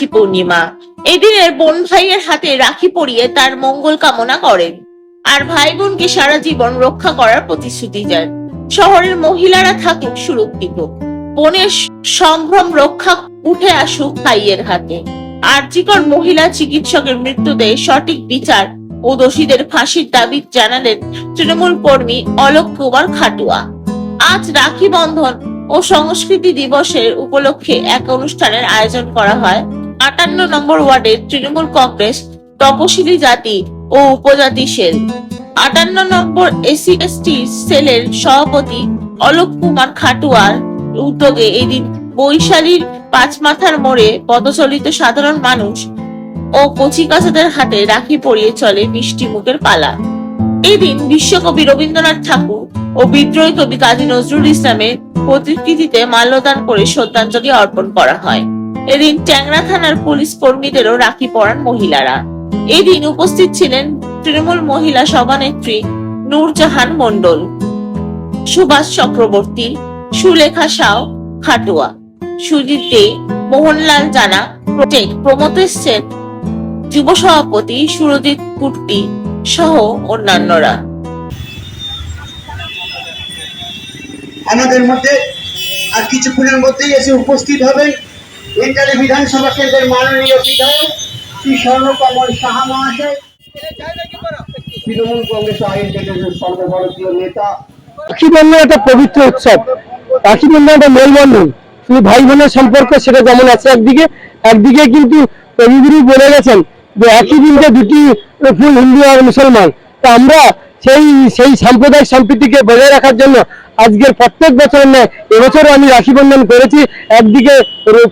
রাখি পূর্ণিমা। এদিনের বোন ভাইয়ের হাতে রাখি পরিয়ে তার মঙ্গল কামনা করেন। আর ভাই বোনকে সারা জীবন রক্ষা করার প্রতিশ্রুতি দেন। শহরের মহিলারা থাকুক সুরক্ষিত। বোনের সম্ভ্রম রক্ষা উঠে আসুক ভাইয়ের হাতে। আর্জিকর মহিলা চিকিৎসকের মৃত্যুতে সঠিক বিচার ও দোষীদের ফাঁসির দাবি জানালেন তৃণমূল কর্মী অলোক কুমার খাটুয়া। আজ রাখি বন্ধন ও সংস্কৃতি দিবসের উপলক্ষে এক অনুষ্ঠানের আয়োজন করা হয়। আটান্ন নম্বর ওয়ার্ডের তৃণমূল কংগ্রেস, তপশিলি জাতি ও উপজাতি সেল। আটান্ন নম্বর এসি এসটি সেলের সভাপতি অলোক কুমার খাটুয়ার উদ্যোগে এদিন বৈশালীর পাঁচমাথার মোড়ে পদচলিত সাধারণ মানুষ ও কচিকাচাদের হাতে রাখি পরিয়ে চলে মিষ্টি মুখের পালা। এদিন বিশ্বকবি রবীন্দ্রনাথ ঠাকুর ও বিদ্রোহী কবি কাজী নজরুল ইসলামের প্রতিকৃতিতে মাল্যদান করে শ্রদ্ধাঞ্জলি অর্পণ করা হয়। এদিন ট্যাংরা থানার পুলিশ কর্মীদেরও রাখি পরান মহিলারা। এদিন উপস্থিত ছিলেন তৃণমূল মহিলা সভানেত্রী নূরজাহান মণ্ডল, সুভাষ চক্রবর্তী, সুলেখা সাও খাটুয়া, সুজিত দে, মোহনলাল জানা প্রজেক্ট প্রমোতেশ সেন যুব সভাপতি সুরজিৎ কুর্তি সহ অন্যান্যরা। আমাদের মধ্যে আর কিছুক্ষণের মধ্যেই এসে উপস্থিত হবেন এন্টারে বিধানসভা কেন্দ্রের মাননীয় বিধায়ক শ্রী স্বর্ণকমল সাহা মহাশয়। তৃণমূল কংগ্রেস সর্বভারতীয় নেতা। একটা পবিত্র উৎসব। রাখি বন্ধন একটা মেলবন্ধন। শুধু ভাই বোনের সম্পর্ক সেটা যেমন আছে একদিকে একদিকে কিন্তু কবিগুরু বলে গেছেন যে একই দিনকে দুটি ফুল হিন্দু আর মুসলমান। তা আমরা সেই সেই সাম্প্রদায়িক সম্প্রীতিকে বজায় রাখার জন্য আজকের প্রত্যেক বছর নয় এবছরও আমি রাখি বন্ধন করেছি। একদিকে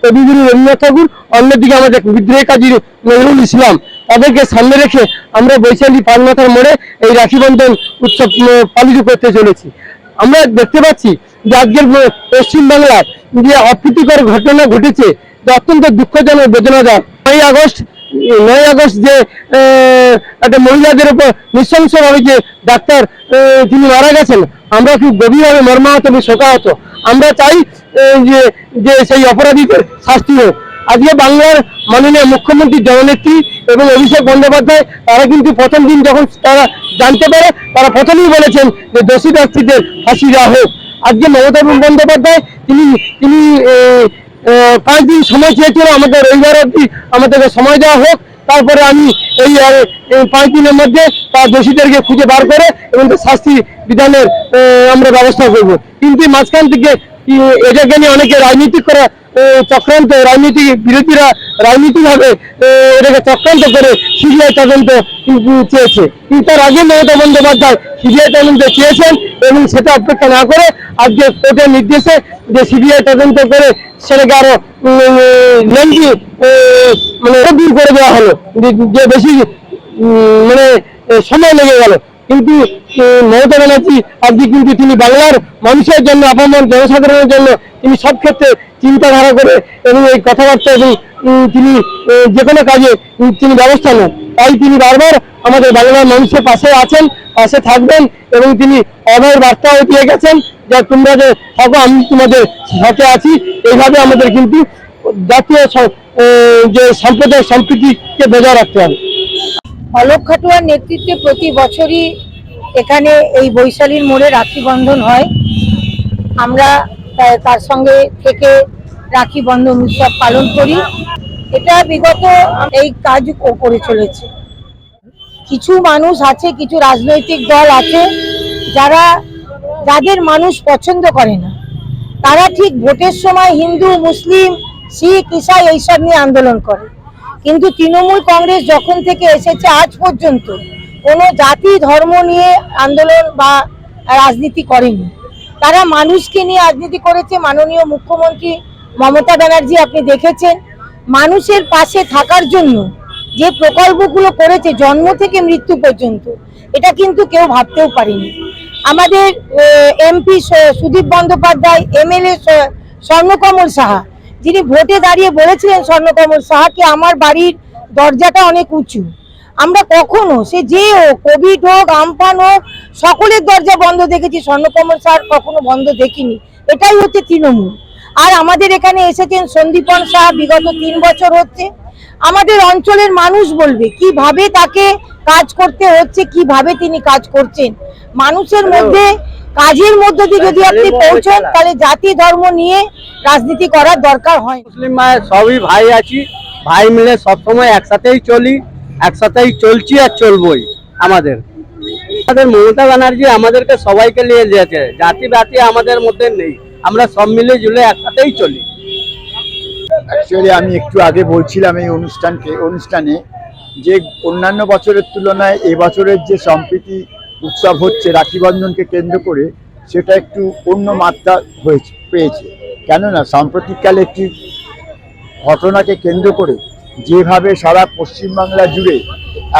কবিগুরু রবীন্দ্রনাথ ঠাকুর, অন্যদিকে আমাদের বিদ্রোহী কাজী নজরুল ইসলাম। তাদেরকে সামনে রেখে আমরা বৈশালী পাঁচমাথার মোড়ে এই রাখি বন্ধন উৎসব পালিত করতে চলেছি। আমরা দেখতে পাচ্ছি যে আজকের পশ্চিমবাংলার যে অপ্রীতিকর ঘটনা ঘটেছে অত্যন্ত দুঃখজনক বেদনাদায়ক। নয় আগস্ট নয় আগস্ট যে একটা মহিলাদের উপর নৃশংসভাবে যে ডাক্তার তিনি মারা গেছেন, আমরা খুব গভীরভাবে মর্মাহত এবং শোকাহত। আমরা চাই যে যে সেই অপরাধীদের শাস্তি হোক। আজকে বাংলার মাননীয় মুখ্যমন্ত্রী জননেত্রী এবং অভিষেক বন্দ্যোপাধ্যায়, তারা কিন্তু প্রথম দিন যখন তারা জানতে পারে, তারা প্রথমেই বলেছেন যে দোষী ব্যক্তিদের ফাঁসি দেওয়া হোক। আজকে মমতা বন্দ্যোপাধ্যায়, তিনি তিনি পাঁচ দিন সময় চেয়েছিল আমাদের রবিবার অবধি আমাদেরকে সময় দেওয়া হোক। তারপরে আমি এই পাঁচ দিনের মধ্যে তার দোষীদেরকে খুঁজে বার করে এবং শাস্তি বিধানের আমরা ব্যবস্থা করব। কিন্তু মাঝখান থেকে এটাকে নিয়ে অনেকে রাজনীতি করা চক্রান্ত রাজনীতি, বিরোধীরা রাজনীতিভাবে এটাকে চক্রান্ত করে সিবিআই তদন্ত চেয়েছে। কিন্তু তার আগে মমতা বন্দ্যোপাধ্যায় সিবিআই তদন্ত চেয়েছেন এবং সেটা অপেক্ষা না করে আজকে কোর্টের নির্দেশে যে সিবিআই তদন্ত করে সেটাকে আরও লেন্দি মানে দূর করে দেওয়া হলো। যে- বেশি মানে সময় লেগে গেল। কিন্তু মমতা ব্যানার্জি আজকে কিন্তু তিনি বাংলার মানুষের জন্য, আপামর জনসাধারণের জন্য তিনি সব ক্ষেত্রে চিন্তাধারা করে এবং এই কথাবার্তা এবং তিনি যে কোনো কাজে তিনি ব্যবস্থা নেন। তাই তিনি বারবার আমাদের বাংলার মানুষের পাশে আছেন, পাশে থাকবেন এবং তিনি অভয়ের বার্তাও দিয়ে গেছেন যে তোমরা যে থাকো, আমি তোমাদের সাথে আছি। এইভাবে আমাদের কিন্তু জাতীয় যে সাম্প্রদায়িক সম্প্রীতিকে বজায় রাখতে হবে। অলোক খাটুয়ার নেতৃত্বে প্রতি বছরই এখানে এই বৈশালীর মোড়ে রাখি বন্ধন হয়। আমরা তার সঙ্গে থেকে রাখি বন্ধন উৎসব পালন করি। এটা বিগত এই কাজ করে চলেছে। কিছু মানুষ আছে, কিছু রাজনৈতিক দল আছে, যারা যাদের মানুষ পছন্দ করে না। তারা ঠিক ভোটের সময় হিন্দু, মুসলিম, শিখ, ইসাই এইসব নিয়ে আন্দোলন করে। কিন্তু তৃণমূল কংগ্রেস যখন থেকে এসেছে আজ পর্যন্ত কোনো জাতি, ধর্ম নিয়ে আন্দোলন বা রাজনীতি করেনি। তারা মানুষকে নিয়ে রাজনীতি করেছে। মাননীয় মুখ্যমন্ত্রী মমতা ব্যানার্জি আপনি দেখেছেন। মানুষের পাশে থাকার জন্য যে প্রকল্পগুলো করেছে, জন্ম থেকে মৃত্যু পর্যন্ত, এটা কিন্তু কেউ ভাবতেও পারেনি। আমাদের এমপি সুদীপ বন্দ্যোপাধ্যায়, এমএলএ স্বর্ণকমল সাহা, যিনি ভোটে দাঁড়িয়ে বলেছিলেন স্বর্ণকমল সাহাকে, আমার বাড়ির দরজাটা অনেক উঁচু। আমরা কখনো সে যে হোক, কোভিড হোক, আমফান হোক সকলের দরজা বন্ধ দেখেছি স্বর্ণকমল সাহার কখনো বন্ধ দেখিনি। এটাই হচ্ছে তৃণমূল। আর আমাদের এখানে এসেছেন সন্দীপন শাহ বিগত তিন বছর হচ্ছে। আমাদের অঞ্চলের মানুষ বলবে কীভাবে তাকে কাজ করতে হচ্ছে কীভাবে তিনি কাজ করছেন। মানুষের মধ্যে কাজের মধ্যে দিয়ে যদি আপনি পৌঁছন তাহলে জাতি ধর্ম নিয়ে রাজনীতি করার দরকার হয়। মুসলিম মায়ের সবই ভাই আছি। ভাই মিলে সবসময় একসাথেই চলি একসাথেই চলছি আর চলবই আমাদের। আমাদের মমতা ব্যানার্জি আমাদেরকে সবাইকে নিয়ে দিয়েছে জাতি জাতি আমাদের মধ্যে নেই। আমরা সব মিলে জুলে একসাথেই চলি। অ্যাকচুয়ালি আমি একটু আগে বলছিলাম এই অনুষ্ঠানকে অনুষ্ঠানে যে অন্যান্য বছরের তুলনায় এবছরের যে সম্প্রীতি উৎসব হচ্ছে রাখিবন্ধনকে কেন্দ্র করে, সেটা একটু অন্য মাত্রা হয়েছে পেয়েছে। কেননা, সাম্প্রতিককালে একটি ঘটনাকে কেন্দ্র করে যেভাবে সারা পশ্চিমবাংলা জুড়ে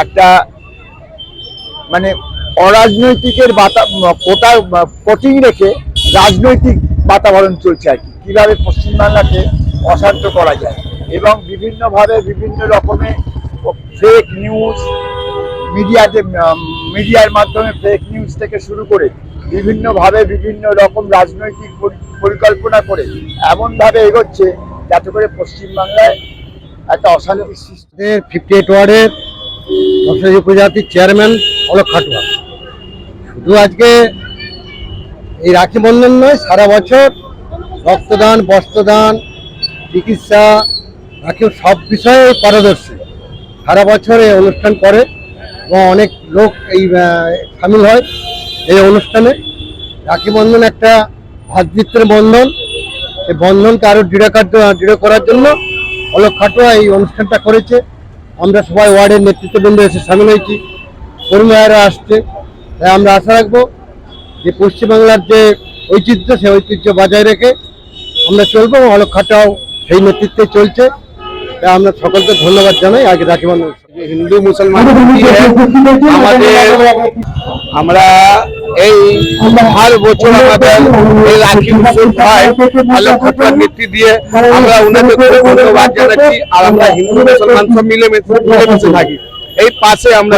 একটা মানে অরাজনৈতিকের বাতা কোটা কোটিং রেখে রাজনৈতিক বাতাবরণ চলছে আর কি। কীভাবে পশ্চিমবাংলাকে অশান্ত করা যায় এবং বিভিন্নভাবে বিভিন্ন রকমের ফেক নিউজ মিডিয়াতে মিডিয়ার মাধ্যমে ফেক নিউজ থেকে শুরু করে বিভিন্নভাবে বিভিন্ন রকম রাজনৈতিক পরি- পরিকল্পনা করে এমনভাবে এগোচ্ছে যাতে করে পশ্চিমবাংলায় একটা অশান্তি সৃষ্টি ফিফটি এইট ওয়ার্ডের উপজাতির চেয়ারম্যান অলোক খাটুয়া। শুধু আজকে এই রাখি বন্ধন নয়, সারা বছর রক্তদান, বস্ত্রদান, চিকিৎসা, রাখি সব বিষয়ে পারদর্শী। সারা বছর এই অনুষ্ঠান করে এবং অনেক লোক এই সামিল হয় এই অনুষ্ঠানে। রাখি বন্ধন একটা ভাতৃত্বের বন্ধন। এই বন্ধনকে আরও দৃঢ় দৃঢ় করার জন্য অলোক খাটুয়া এই অনুষ্ঠানটা করেছে। আমরা সবাই ওয়ার্ডের নেতৃত্ববৃন্দ এসে সামিল হয়েছি। কর্মীরা আসছে। তাই আমরা আশা রাখব যে পশ্চিমবাংলার যে ঐতিহ্য সেই ঐতিহ্য বজায় রেখে আমরা চলবো এবং অলোক খাটুয়াও সেই নেতৃত্বে চলছে। তাই আমরা সকলকে ধন্যবাদ জানাই। আগে রাখি বন্ধন হিন্দু মুসলমান আমাদের আমরা এই হার বছর আমাদের এই রাখি উৎসব হয়। আলোক খাটুয়ার নেতৃত্ব দিয়ে আমরা ওনাদের ধন্যবাদ জানাচ্ছি। আর আমরা হিন্দু মুসলমান সব মিলে মিশে- মিলেমিশে থাকি। এই পাশে আমরা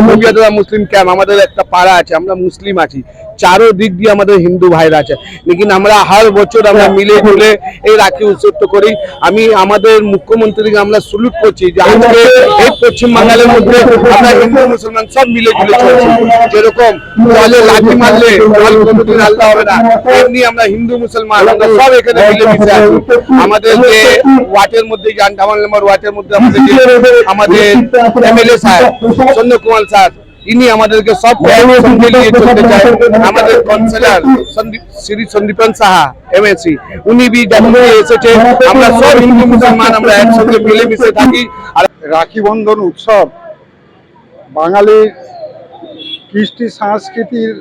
মুসলিম ক্যাম্প আমাদের একটা পাড়া আছে আমরা মুসলিম আছি। চারো দিক দিয়ে আমাদের হিন্দু ভাইরা আছে। লেকিন আমরা হার বছর আমরা মিলে জুলে এই রাখি উৎসব করি। আমি আমাদের মুখ্যমন্ত্রীকে আমরা সুলুট করছি যে আজকে এই পশ্চিম বাঙালের মধ্যে আমরা হিন্দু মুসলমান সব মিলে জুলে চলছি। যেরকম জলে লাঠি মারলে জল কোনোদিন আলাদা হবে না এমনি আমরা হিন্দু মুসলমান আমরা সব এখানে মিলে মিশে আছি। আমাদের যে ওয়াটের মধ্যে যে আন্ডামান নম্বর ওয়াটের মধ্যে আমাদের আমাদের এমএলএ সাহেব চন্দ্র কুমার স্যার ইনি আমাদেরকে সব নিয়ে চলতে চায়। আমাদের কাউন্সিলর সন্দীপ শ্রী সন্দীপন সাহা এমএসি উনি বি এসেছে আমরা সব হিন্দু মুসলমান আমরা একসঙ্গে মিলেমিশে থাকি। আর রাখি বন্ধন উৎসব বাঙালির কৃষ্টি সংস্কৃতির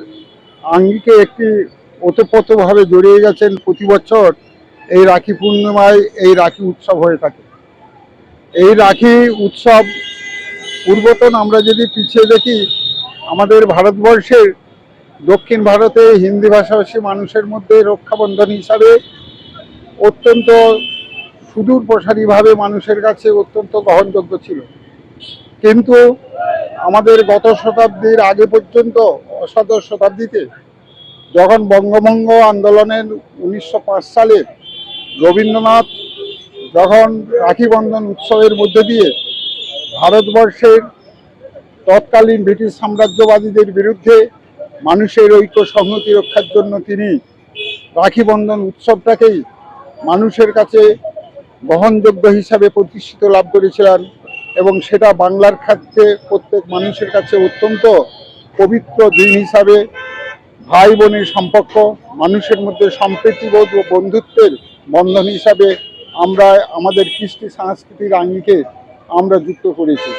আঙ্গিকে একটি ওতপ্রোতভাবে জড়িয়ে গেছেন প্রতি বছর এই রাখি পূর্ণিমায় এই রাখি উৎসব হয়ে থাকে। এই রাখি উৎসব পূর্বতন আমরা যদি পিছিয়ে দেখি, আমাদের ভারতবর্ষের দক্ষিণ ভারতে হিন্দি ভাষাভাষী মানুষের মধ্যে রক্ষাবন্ধন হিসাবে অত্যন্ত সুদূর প্রসারীভাবে মানুষের কাছে অত্যন্ত গ্রহণযোগ্য ছিল। কিন্তু আমাদের গত শতাব্দীর আগে পর্যন্ত, অষ্টাদশ শতাব্দীতে যখন বঙ্গভঙ্গ আন্দোলনের উনিশশো পাঁচ সালে রবীন্দ্রনাথ যখন রাখি বন্ধন উৎসবের মধ্যে দিয়ে ভারতবর্ষের তৎকালীন ব্রিটিশ সাম্রাজ্যবাদীদের বিরুদ্ধে মানুষের ঐক্য সংহতি রক্ষার জন্য তিনি রাখি বন্ধন উৎসবটাকেই মানুষের কাছে গ্রহণযোগ্য হিসাবে প্রতিষ্ঠিত লাভ করেছিলেন এবং সেটা বাংলার ক্ষেত্রে প্রত্যেক মানুষের কাছে অত্যন্ত পবিত্র দিন হিসাবে ভাই বোনের সম্পর্ক, মানুষের মধ্যে সম্প্রীতিবোধ ও বন্ধুত্বের বন্ধন হিসাবে আমরা আমাদের কৃষ্টি সংস্কৃতির আঙ্গিকে আমরা যুক্ত করেছি।